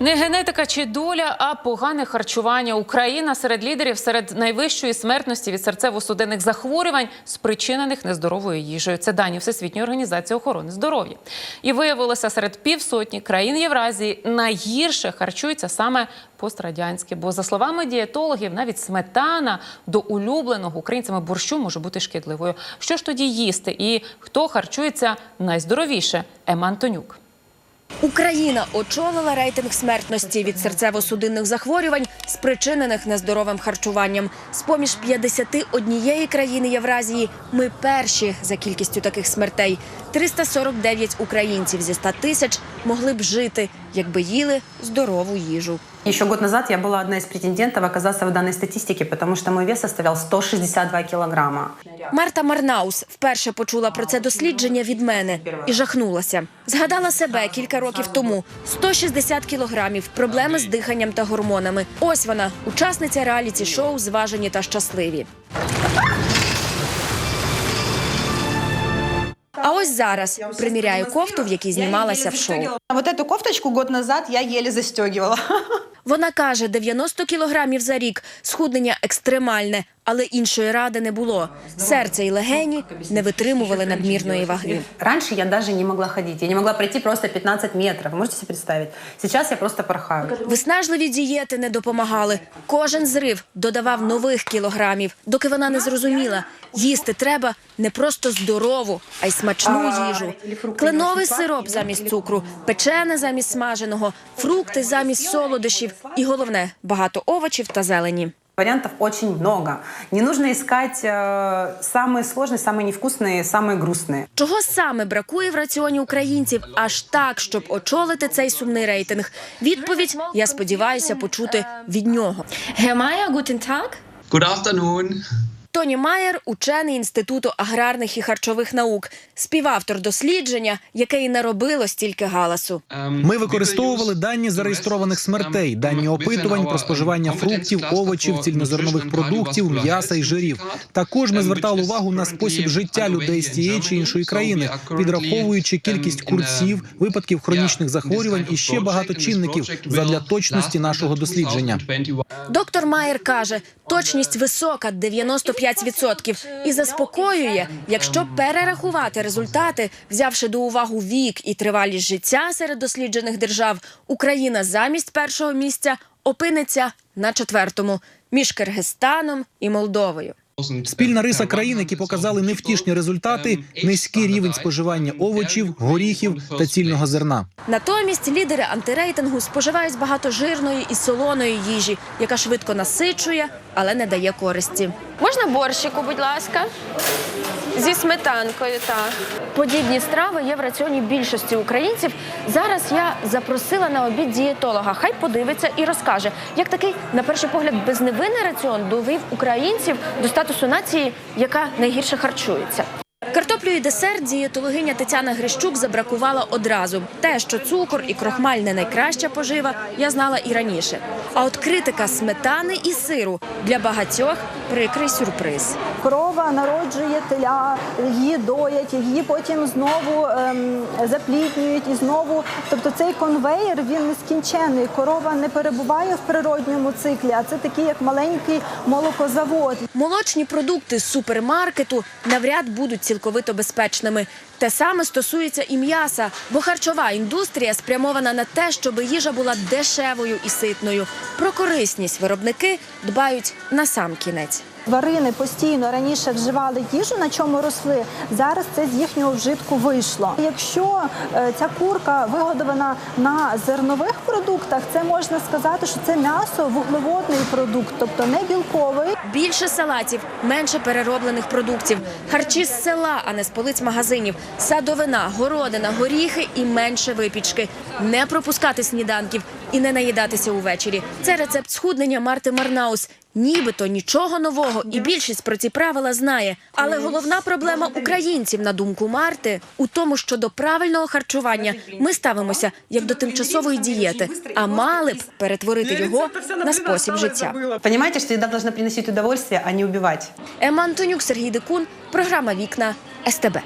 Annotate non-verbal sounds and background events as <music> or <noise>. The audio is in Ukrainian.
Не генетика чи доля, а погане харчування. Україна серед лідерів серед найвищої смертності від серцево-судинних захворювань, спричинених нездоровою їжею. Це дані Всесвітньої організації охорони здоров'я. І виявилося, серед півсотні країн Євразії найгірше харчуються саме пострадянські. Бо, за словами дієтологів, навіть сметана до улюбленого українцями борщу може бути шкідливою. Що ж тоді їсти? І хто харчується найздоровіше? Ема Антонюк. Україна очолила рейтинг смертності від серцево-судинних захворювань, спричинених нездоровим харчуванням. З поміж 51 країни Євразії ми перші за кількістю таких смертей. 349 українців зі 100 тисяч могли б жити, якби їли здорову їжу. Еще год назад я была одна из претендентов оказаться в данной статистике, потому что мой вес составлял 162 килограмма. Марта Марнаус вперше почула про це дослідження від мене і жахнулася. Згадала себе кілька років тому: 160 кілограмів, проблеми з диханням та гормонами. Ось вона, учасниця реаліті-шоу Зважені та щасливі. А ось зараз приміряю кофту, в якій знімалася в шоу. Вот эту кофточку год назад я еле застегивала. <laughs> Вона каже, 90 кілограмів за рік, схуднення екстремальне, але іншої ради не було. Серце і легені не витримували надмірної ваги. Раньше я даже не могла ходить. Я не могла пройти просто 15 метров. Вы можете себе представить? Сейчас я просто порхаю. Виснажливі дієти не допомагали. Кожен зрив додавав нових кілограмів, доки вона не зрозуміла. Їсти треба не просто здорову, а й смачну їжу. Кленовий сироп замість цукру, печене замість смаженого, фрукти замість солодощів і головне багато овочів та зелені. Вариантов очень много. Не нужно искать э, самые сложные, самые невкусные, самые грустные. Чого саме бракує в раціоні українців аж так, щоб очолити цей сумний рейтинг? Відповідь я сподіваюся почути від нього. Гемая гутен так? Good afternoon. Тоні Майер, учений інституту аграрних і харчових наук, співавтор дослідження, яке і наробило стільки галасу. Ми використовували дані зареєстрованих смертей, дані опитувань про споживання фруктів, овочів, цільнозернових продуктів, м'яса і жирів. Також ми звертали увагу на спосіб життя людей з тієї чи іншої країни, підраховуючи кількість курців, випадків хронічних захворювань і ще багато чинників задля точності нашого дослідження. Доктор Майер каже, точність висока 95% і заспокоює, якщо перерахувати результати, взявши до уваги вік і тривалість життя серед досліджених держав, Україна замість першого місця опиниться на четвертому між Киргизстаном і Молдовою. Спільна риса країн, які показали невтішні результати, низький рівень споживання овочів, горіхів та цільного зерна. Натомість лідери антирейтингу споживають багато жирної і солоної їжі, яка швидко насичує, але не дає користі. Можна борщику, будь ласка, зі сметанкою. Так подібні страви є в раціоні більшості українців. Зараз я запросила на обід дієтолога. Хай подивиться і розкаже, як такий, на перший погляд, безневинний раціон довів українців до статусу нації, яка найгірше харчується. Картоплю і десерт дієтологиня Тетяна Грищук забракувала одразу. Те, що цукор і крохмаль не найкраща пожива, я знала і раніше. А от критика сметани і сиру для багатьох прикрий сюрприз. Корова народжує теля, її доять, її потім знову ем, запліднюють і знову. Тобто цей конвейер він нескінчений. Корова не перебуває в природньому циклі, а це такий як маленький молокозавод. Молочні продукти з супермаркету навряд будуть цілковито безпечними. Те саме стосується і м'яса, бо харчова індустрія спрямована на те, щоб їжа була дешевою і ситною. Про корисність виробники дбають на сам кінець. Тварини постійно раніше вживали їжу, на чому росли. Зараз це з їхнього вжитку вийшло. Якщо е, ця курка вигодована на зернових продуктах, це можна сказати, що це м'ясо вуглеводний продукт, тобто не білковий. Більше салатів, менше перероблених продуктів, харчі з села, а не з полиць магазинів, садовина, городина, горіхи і менше випічки. Не пропускати сніданків і не наїдатися увечері. Це рецепт схуднення Марти Марнаус. Нібито нічого нового, і більшість про ці правила знає. Але головна проблема українців, на думку Марти, у тому, що до правильного харчування ми ставимося як до тимчасової дієти, а мали б перетворити його на спосіб життя. Понимаете, что еда должна приносить удовольствие, а не убивать. Ема Антонюк, Сергій Дикун, програма Вікна СТБ.